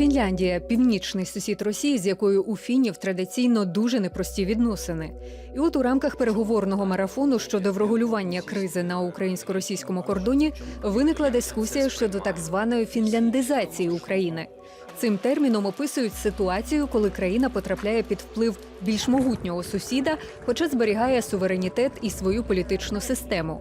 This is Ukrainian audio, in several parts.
Фінляндія північний сусід Росії, з якою у фінів традиційно дуже непрості відносини. І от у рамках переговорного марафону щодо врегулювання кризи на українсько-російському кордоні виникла дискусія щодо так званої фінляндизації України. Цим терміном описують ситуацію, коли країна потрапляє під вплив більш могутнього сусіда, хоча зберігає суверенітет і свою політичну систему.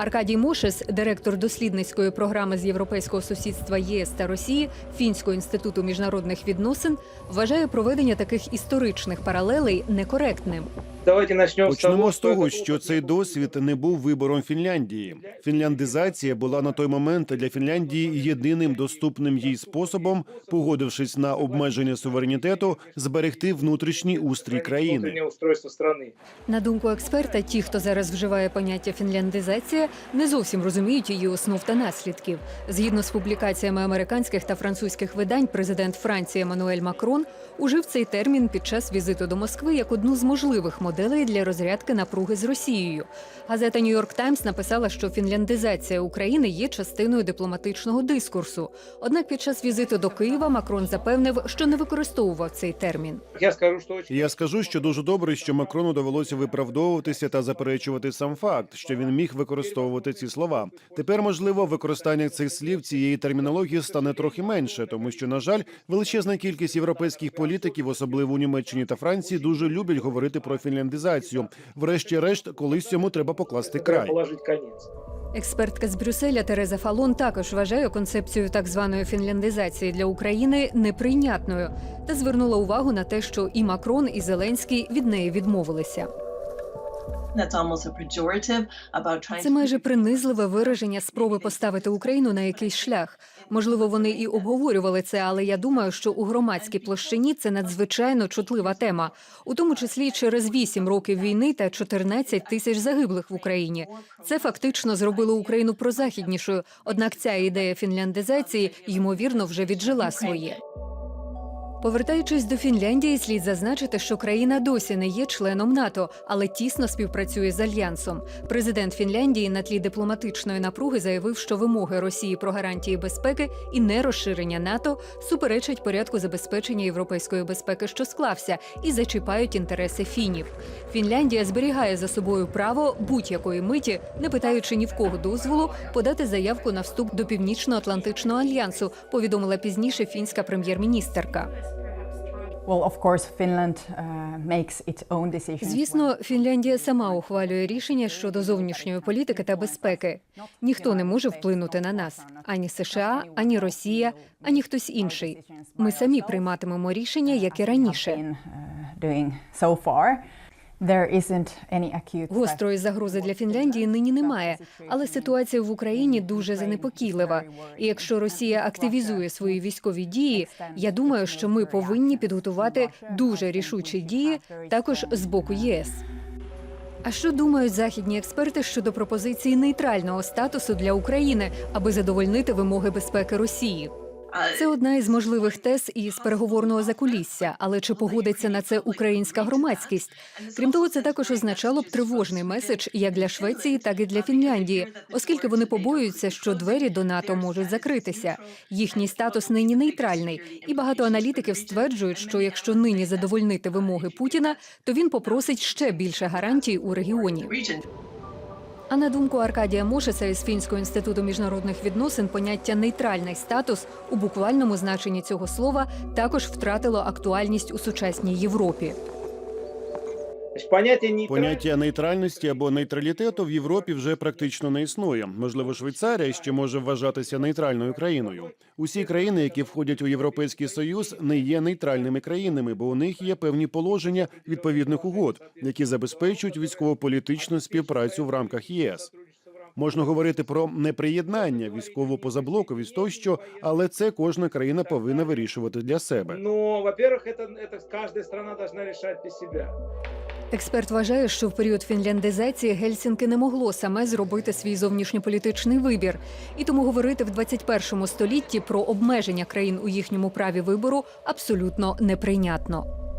Аркадій Мошес, директор дослідницької програми з європейського сусідства ЄС та Росії Фінського інституту міжнародних відносин, вважає проведення таких історичних паралелей некоректним. Давайте начнем Почнемо з того, того, що цей досвід не був вибором Фінляндії. Фінляндизація була на той момент для Фінляндії єдиним доступним їй способом, погодившись на обмеження суверенітету, зберегти внутрішній устрій країни. На думку експерта, ті, хто зараз вживає поняття фінляндизація, не зовсім розуміють її основ та наслідків. Згідно з публікаціями американських та французьких видань, президент Франції Еммануель Макрон ужив цей термін під час візиту до Москви як одну з можливих моделей для розрядки напруги з Росією. Газета Нью-Йорк Таймс написала, що фінляндизація України є частиною дипломатичного дискурсу. Однак під час візиту до Києва Макрон запевнив, що не використовував цей термін. Я скажу, что очень Я скажу, що дуже добре, що Макрону довелося виправдовуватися та заперечувати сам факт, що він міг використовувати ці слова. Тепер, можливо, використання цих слів цієї термінології стане трохи менше, тому що, на жаль, величезна кількість європейських політиків, особливо у Німеччині та Франції, дуже люблять говорити про фінляндизацію. Врешті-решт, колись цьому треба покласти край. Експертка з Брюсселя Тереза Фалон також вважає концепцію так званої фінляндизації для України неприйнятною та звернула увагу на те, що і Макрон, і Зеленський від неї відмовилися. Це майже принизливе вираження спроби поставити Україну на якийсь шлях. Можливо, вони і обговорювали це, але я думаю, що у громадській площині це надзвичайно чутлива тема, у тому числі через 8 років війни та 14 тисяч загиблих в Україні. Це фактично зробило Україну прозахіднішою. Однак ця ідея фінляндизації ймовірно вже віджила своє. Повертаючись до Фінляндії, слід зазначити, що країна досі не є членом НАТО, але тісно співпрацює з альянсом. Президент Фінляндії на тлі дипломатичної напруги заявив, що вимоги Росії про гарантії безпеки і нерозширення НАТО суперечать порядку забезпечення європейської безпеки, що склався, і зачіпають інтереси фінів. Фінляндія зберігає за собою право будь-якої миті, не питаючи ні в кого дозволу, подати заявку на вступ до Північно-Атлантичного альянсу. Повідомила пізніше фінська прем'єр-міністерка. Звісно, Фінляндія сама ухвалює рішення щодо зовнішньої політики та безпеки. Ніхто не може вплинути на нас ані США, ані Росія, ані хтось інший. Ми самі прийматимемо рішення, як і раніше. Гострої загрози для Фінляндії нині немає, але ситуація в Україні дуже занепокійлива. І якщо Росія активізує свої військові дії, я думаю, що ми повинні підготувати дуже рішучі дії також з боку ЄС. А що думають західні експерти щодо пропозиції нейтрального статусу для України, аби задовольнити вимоги безпеки Росії? Це одна із можливих тез із переговорного закулісся, але чи погодиться на це українська громадськість? Крім того, це також означало б тривожний меседж як для Швеції, так і для Фінляндії, оскільки вони побоюються, що двері до НАТО можуть закритися. Їхній статус нині нейтральний, і багато аналітиків стверджують, що якщо нині задовольнити вимоги Путіна, то він попросить ще більше гарантій у регіоні. А на думку Аркадія Мошеса із Фінського інституту міжнародних відносин, поняття нейтральний статус у буквальному значенні цього слова також втратило актуальність у сучасній Європі. Значит, понятие нейтраль- Поняття нейтральності або нейтралітету в Європі вже практично не існує. Можливо, Швейцарія ще може вважатися нейтральною країною. Усі країни, які входять у Європейський Союз, не є нейтральними країнами, бо у них є певні положення відповідних угод, які забезпечують військово-політичну співпрацю в рамках ЄС. Можна говорити про неприєднання, військову позаблоковість тощо, але це кожна країна повинна вирішувати для себе. Но, во-первых, это, это каждая страна должна решать для себя. Експерт вважає, що в період фінляндизації Гельсінки не могло саме зробити свій зовнішньополітичний вибір, і тому говорити в 21 столітті про обмеження країн у їхньому праві вибору абсолютно неприйнятно.